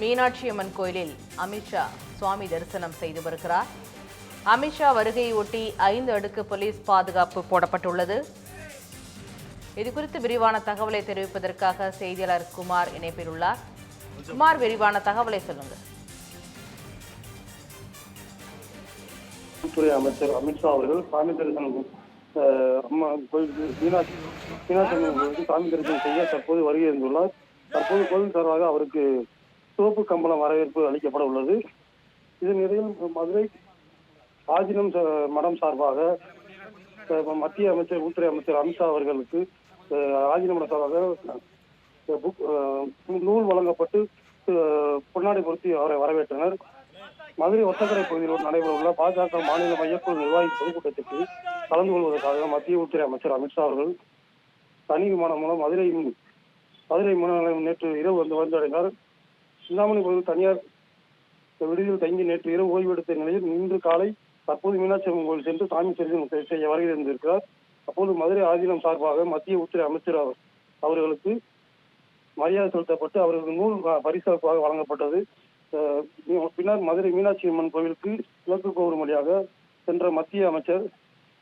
மீனாட்சி அம்மன் கோயிலில் அமித்ஷா சுவாமி தரிசனம் செய்து வருகிறார். அமித்ஷா வருகையொட்டி ஐந்து அடுக்கு போலீஸ் பாதுகாப்பு போடப்பட்டுள்ளது. இது குறித்து விரிவான தகவலை தெரிவிப்பதற்காக செய்தியாளர் குமார் இணைப்பில் உள்ளார். குமார் விரிவான தகவலை சொல்லுங்க உள்துறை அமைச்சர் அமித்ஷா அவர்கள் சாமி தரிசனம் அம்மா மீனாட்சி மீனாட்சி அம்மன் கோயிலுக்கு சாமி தரிசனம் செய்ய தற்போது வருகை இருந்துள்ளார் தற்போது கோவில் சார்பாக அவருக்கு சிவப்பு கம்பளம் வரவேற்பு அளிக்கப்பட உள்ளது. இதன் இடையில் மதுரை ஆஜினம் மடம் சார்பாக மத்திய அமைச்சர் உள்துறை அமைச்சர் அமித்ஷா அவர்களுக்கு அஹ், ஆஜினம் மடம் சார்பாக புக் நூல் வழங்கப்பட்டு பொன்னாடி பொன்னாடை பொருத்தி அவரை வரவேற்றனர். மதுரை ஒத்தக்கரை பகுதியில் நடைபெறவுள்ள பாஜக மாநில மையக்குழு நிர்வாகி பொதுக்கூட்டத்திற்கு கலந்து கொள்வதற்காக மத்திய உள்துறை அமைச்சர் அமித்ஷா அவர்கள் தனி விமானம் மூலம் மதுரை மதுரை விமான நிலையம் நேற்று இரவு வந்து வந்தடைந்தார். சிந்தாமணி பகுதியில் தனியார் விடுதியில் தங்கி நேற்று இரவு ஓய்வெடுத்த நிலையில் இன்று காலை தற்போது மீனாட்சி அம்மன் கோயில் சென்று சாமி தரிசனம் செய்ய வருகை அப்போது மதுரை ஆதீனம் சார்பாக மத்திய உள்துறை அமைச்சர் அவர்- அவர்களுக்கு மரியாதை செலுத்தப்பட்டு அவர்களுக்கு நூல் வ- பரிசளிப்பாக வழங்கப்பட்டது. பின்னர் மதுரை மீனாட்சி அம்மன் கோவிலுக்கு கிழக்கு கோவில் வழியாக சென்ற மத்திய அமைச்சர்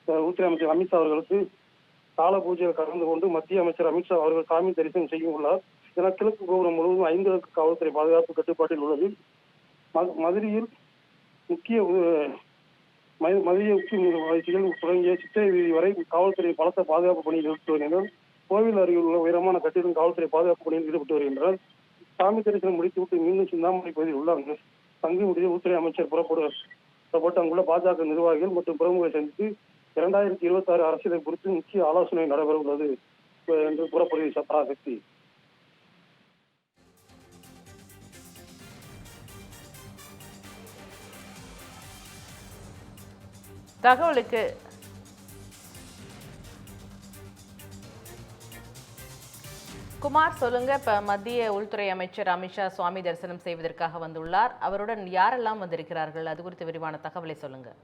உள்துறை அமைச்சர் அமித்ஷா அவர்களுக்கு கால பூஜையில் கலந்து கொண்டு மத்திய அமைச்சர் அமித்ஷா அவர்கள் சாமி தரிசனம் செய்ய உள்ளார். என கிழக்கு கோபுரம் முழுவதும் ஐந்து அடுக்கு காவல்துறை பாதுகாப்பு கட்டுப்பாட்டில் உள்ளது. மதுரையில் முக்கிய அஹ், ம- மதுரை முக்கிய வளர்ச்சிகள் தொடங்கிய சித்திரை வீதி வரை காவல்துறை பலத்த பாதுகாப்பு பணியில் ஈடுபட்டு வருகின்றனர். கோவில் அருகில் உள்ள உயரமான கட்டிடம் காவல்துறை பாதுகாப்பு பணியில் ஈடுபட்டு வருகின்றனர். சாமி தரிசனம் முடித்துவிட்டு மீண்டும் சிந்தாமணி பகுதியில் உள்ள அங்கு தங்கி முடிய உள்துறை அமைச்சர் புறப்பட்டு அங்குள்ள பாஜக நிர்வாகிகள் மற்றும் பிரமுகரை சந்தித்து இரண்டாயிரத்தி இருபத்தி ஆறு அரசியலை குறித்து முக்கிய ஆலோசனை நடைபெற உள்ளது என்று கூறப்படுகிறது சத்ராசக்தி தகவலுக்கு. குமார் சொல்லுங்க. இப்போ மத்திய உள்துறை அமைச்சர் அமித்ஷா சுவாமி தரிசனம் செய்வதற்காக வந்துள்ளார். அவருடன் யாரெல்லாம் வந்திருக்கிறார்கள்? அது குறித்து விரிவான தகவலை சொல்லுங்கள்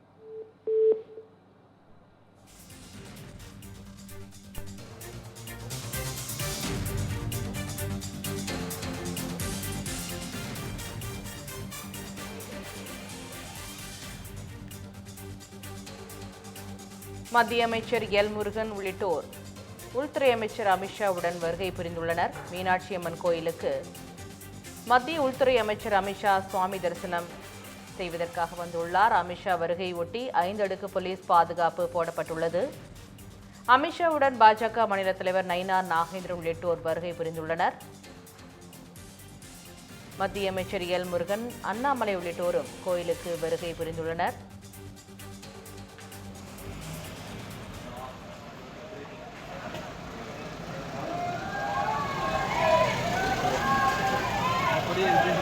மத்திய அமைச்சர் எல் முருகன் உள்ளிட்டோர். உள்துறை அமைச்சர் அமித்ஷாவுடன் வருகை புரிந்துள்ளனர். மீனாட்சி அம்மன் கோயிலுக்கு மத்திய உள்துறை அமைச்சர் அமித்ஷா சுவாமி தரிசனம் செய்வதற்காக வந்துள்ளார். அமித்ஷா வருகையொட்டி ஐந்து அடுக்கு போலீஸ் பாதுகாப்பு போடப்பட்டுள்ளது. அமித்ஷாவுடன் பாஜக மாநில தலைவர் நயினார் நாகேந்திரன் உள்ளிட்டோர் வருகை புரிந்துள்ளனர். மத்திய அமைச்சர் எல் முருகன் அண்ணாமலை உள்ளிட்டோரும் கோயிலுக்கு வருகை புரிந்துள்ளனர். Yeah.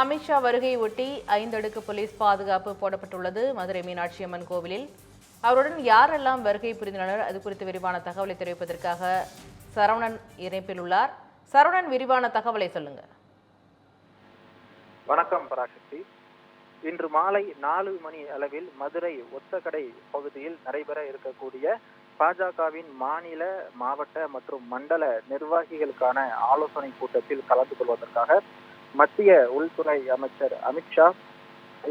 அமித்ஷா வருகையை ஒட்டி ஐந்தடுக்கு போலீஸ் பாதுகாப்பு போடப்பட்டுள்ளது. மதுரை மீனாட்சி அம்மன் கோவிலில். அவருடன் யாரெல்லாம் வருகை புரிந்துள்ளனர்? அது குறித்து விரிவான தகவலை தெரிவிப்பதற்காக சரவணன் இணைப்பில் உள்ளார். சரவணன் விரிவான தகவலை சொல்லுங்க. வணக்கம் பராசக்தி. இன்று மாலை நாலு மணி அளவில் மதுரை ஒத்தக்கடை பகுதியில் நடைபெற இருக்கக்கூடிய பாஜகவின் மாநில மாவட்ட மற்றும் மண்டல நிர்வாகிகளுக்கான ஆலோசனை கூட்டத்தில் கலந்து கொள்வதற்காக மத்திய உள்துறை அமைச்சர் அமித்ஷா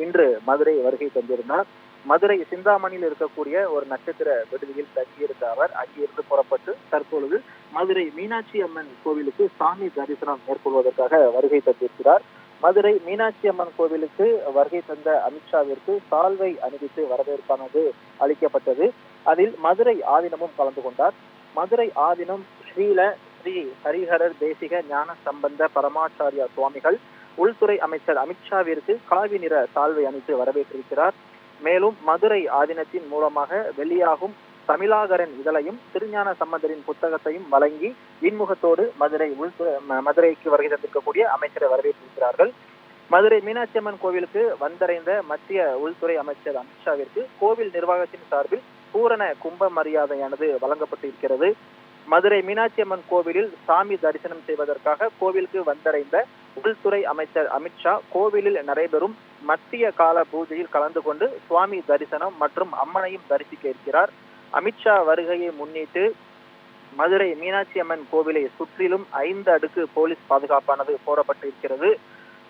இன்று மதுரை வருகை தந்திருந்தார். மதுரை சிந்தாமணியில் இருக்கக்கூடிய ஒரு நட்சத்திர விடுதியில் தங்கியிருந்த அவர் அங்கிருந்து புறப்பட்டு தற்பொழுது மதுரை மீனாட்சி அம்மன் கோவிலுக்கு சாமி தரிசனம் மேற்கொள்வதற்காக வருகை தந்திருக்கிறார். மதுரை மீனாட்சி அம்மன் கோவிலுக்கு வருகை தந்த அமித்ஷாவிற்கு சால்வை அணிவித்து வரவேற்பானது அளிக்கப்பட்டது. அதில் மதுரை ஆதீனமும் கலந்து கொண்டார். மதுரை ஆதீனம் ஸ்ரீல ஸ்ரீ ஹரிஹரர் தேசிக ஞான சம்பந்த பரமாச்சாரியா சுவாமிகள் உள்துறை அமைச்சர் அமித்ஷாவிற்கு காவி நிற சால்வை அணித்து வரவேற்றிருக்கிறார். மேலும் மதுரை ஆதீனத்தின் மூலமாக வெளியாகும் தமிழாகரன் இதழையும் திருஞான சம்பந்தரின் புத்தகத்தையும் வழங்கி இன்முகத்தோடு மதுரை உள்துறை மதுரைக்கு வருகை தந்திருக்கக்கூடிய அமைச்சரை வரவேற்றிருக்கிறார்கள். மதுரை மீனாட்சி அம்மன் கோவிலுக்கு வந்தடைந்த மத்திய உள்துறை அமைச்சர் அமித்ஷாவிற்கு கோவில் நிர்வாகத்தின் சார்பில் பூரண கும்ப மரியாதையானது வழங்கப்பட்டிருக்கிறது. மதுரை மீனாட்சி அம்மன் கோவிலில் சாமி தரிசனம் செய்வதற்காக கோவிலுக்கு வந்தடைந்த உள்துறை அமைச்சர் அமித்ஷா கோவிலில் நடைபெறும் மத்திய கால பூஜையில் கலந்து கொண்டு சுவாமி தரிசனம் மற்றும் அம்மனையும் தரிசிக்க இருக்கிறார். அமித்ஷா வருகையை முன்னிட்டு மதுரை மீனாட்சி அம்மன் கோவிலை சுற்றிலும் ஐந்து அடுக்கு போலீஸ் பாதுகாப்பானது போடப்பட்டிருக்கிறது.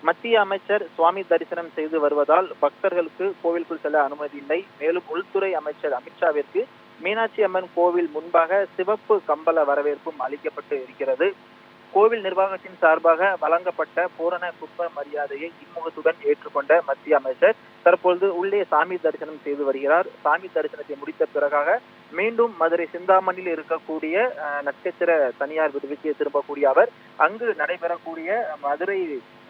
மத்திய அமைச்சர் சுவாமி தரிசனம் செய்து வருவதால் பக்தர்களுக்கு கோவிலுக்குள் செல்ல அனுமதி இல்லை. மேலும் உள்துறை அமைச்சர் அமித்ஷாவிற்கு மீனாட்சி அம்மன் கோவில் முன்பாக சிவப்பு கம்பள வரவேற்பும் அளிக்கப்பட்டு இருக்கிறது. கோவில் நிர்வாகத்தின் சார்பாக வழங்கப்பட்ட பூரண கும்ப மரியாதையை இன்முகத்துடன் ஏற்றுக்கொண்ட மத்திய அமைச்சர் தற்பொழுது உள்ளே சாமி தரிசனம் செய்து வருகிறார். சாமி தரிசனத்தை முடித்த பிறகாக மீண்டும் மதுரை சிந்தாமணியில் இருக்கக்கூடிய அஹ், நட்சத்திர தனியார் விடுதிக்கு திரும்பக்கூடிய அவர் அங்கு நடைபெறக்கூடிய மதுரை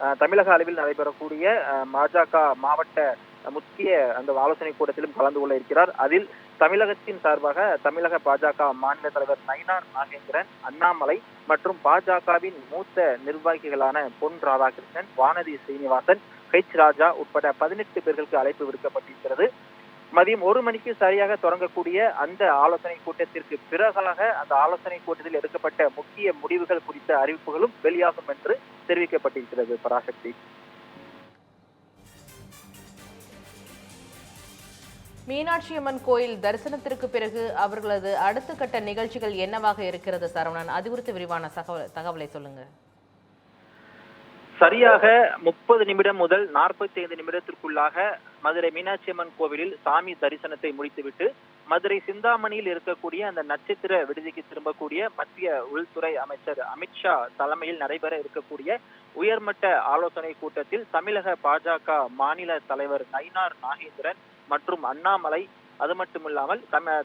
அஹ், தமிழக அளவில் நடைபெறக்கூடிய அஹ், பாஜக மாவட்ட முக்கிய அந்த ஆலோசனை கூட்டத்திலும் கலந்து கொள்ள இருக்கிறார். அதில் தமிழகத்தின் சார்பாக தமிழக பாஜக மாநில தலைவர் நயினார் நாகேந்திரன் அண்ணாமலை மற்றும் பாஜகவின் மூத்த நிர்வாகிகளான பொன் ராதாகிருஷ்ணன் வானதி ஸ்ரீனிவாசன் ஹெச் ராஜா உட்பட பதினெட்டு பேர்களுக்கு அழைப்பு விடுக்கப்பட்டிருக்கிறது. மதியம் ஒரு மணிக்கு சரியாக தொடங்கக்கூடிய அந்த ஆலோசனை கூட்டத்திற்கு பிறகாக அந்த ஆலோசனை கூட்டத்தில் எடுக்கப்பட்ட முக்கிய முடிவுகள் குறித்த அறிவிப்புகளும் வெளியாகும் என்று தெரிவிக்கப்பட்டிருக்கிறது. பராசக்தி. மீனாட்சி அம்மன் கோயில் தரிசனத்திற்கு பிறகு அவர்களது அடுத்த கட்ட நிகழ்ச்சிகள் என்னவாக இருக்கிறது சரவணன்? அது குறித்து விரிவான தகவல் தகவலை சொல்லுங்க. சரியாக முப்பது நிமிடம் முதல் நாற்பத்தி ஐந்து நிமிடத்திற்குள்ளாக மதுரை மீனாட்சி அம்மன் கோவிலில் சாமி தரிசனத்தை முடித்துவிட்டு மதுரை சிந்தாமணியில் இருக்கக்கூடிய அந்த நட்சத்திர விடுதிக்கு திரும்பக்கூடிய மத்திய உள்துறை அமைச்சர் அமித்ஷா தலைமையில் நடைபெற இருக்கக்கூடிய உயர்மட்ட ஆலோசனை கூட்டத்தில் தமிழக பாஜக மாநில தலைவர் நயினார் நாகேந்திரன் மற்றும் அண்ணாமலை அது மட்டுமில்லாமல்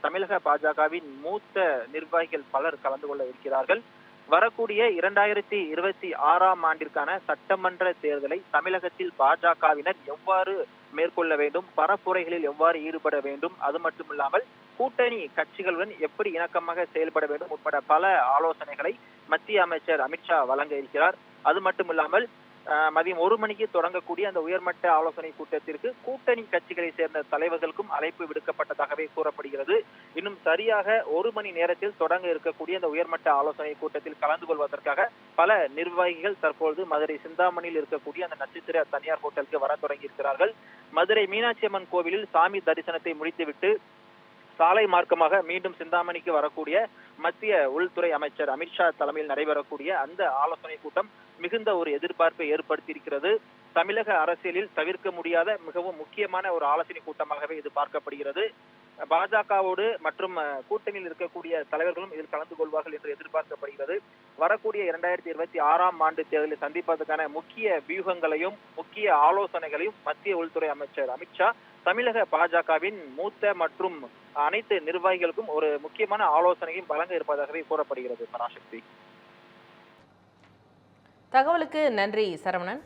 தமிழக பாஜகவின் மூத்த நிர்வாகிகள் பலர் கலந்து கொள்ள இருக்கிறார்கள். வரக்கூடிய இரண்டாயிரத்தி இருபத்தி ஆறாம் ஆண்டிற்கான சட்டமன்ற தேர்தலை தமிழகத்தில் பாஜகவினர் எவ்வாறு மேற்கொள்ள வேண்டும் பரப்புரைகளில் எவ்வாறு ஈடுபட வேண்டும் அது மட்டுமில்லாமல் கூட்டணி கட்சிகளுடன் எப்படி இணக்கமாக செயல்பட வேண்டும் உட்பட பல ஆலோசனைகளை மத்திய அமைச்சர் அமித்ஷா வழங்க இருக்கிறார். அது மட்டுமில்லாமல் மதியம் ஒரு மணிக்கு தொடங்கக்கூடிய அந்த உயர்மட்ட ஆலோசனை கூட்டத்திற்கு கூட்டணி கட்சிகளை சேர்ந்த தலைவர்களுக்கும் அழைப்பு விடுக்கப்பட்டதாகவே கூறப்படுகிறது. இன்னும் சரியாக ஒரு மணி நேரத்தில் தொடங்க இருக்கக்கூடிய அந்த உயர்மட்ட ஆலோசனை கூட்டத்தில் கலந்து கொள்வதற்காக பல நிர்வாகிகள் தற்பொழுது மதுரை சிந்தாமணியில் இருக்கக்கூடிய அந்த நட்சத்திர தனியார் ஹோட்டலுக்கு வர தொடங்கி இருக்கிறார்கள் மதுரை மீனாட்சி அம்மன் கோவிலில் சாமி தரிசனத்தை முடித்துவிட்டு சாலை மார்க்கமாக மீண்டும் சிந்தாமணிக்கு வரக்கூடிய மத்திய உள்துறை அமைச்சர் அமித்ஷா தலைமையில் நடைபெறக்கூடிய அந்த ஆலோசனை கூட்டம் மிகுந்த ஒரு எதிர்பார்ப்பை ஏற்படுத்தியிருக்கிறது. தமிழக அரசியலில் தவிர்க்க முடியாத மிகவும் முக்கியமான ஒரு ஆலோசனை கூட்டமாகவே இது பார்க்கப்படுகிறது. பாஜகவோடு மற்றும் கூட்டணியில் இருக்கக்கூடிய தலைவர்களும் இதில் கலந்து கொள்வார்கள் என்று எதிர்பார்க்கப்படுகிறது. வரக்கூடிய இரண்டாயிரத்தி இருபத்தி ஆறாம் ஆண்டு தேர்தலை சந்திப்பதற்கான முக்கிய வியூகங்களையும் முக்கிய ஆலோசனைகளையும் மத்திய உள்துறை அமைச்சர் அமித்ஷா தமிழக பாஜகவின் மூத்த மற்றும் அனைத்து நிர்வாகிகளுக்கும் ஒரு முக்கியமான ஆலோசனையும் வழங்க இருப்பதாகவே கூறப்படுகிறது. பராசக்தி. தகவலுக்கு நன்றி சரவணன்.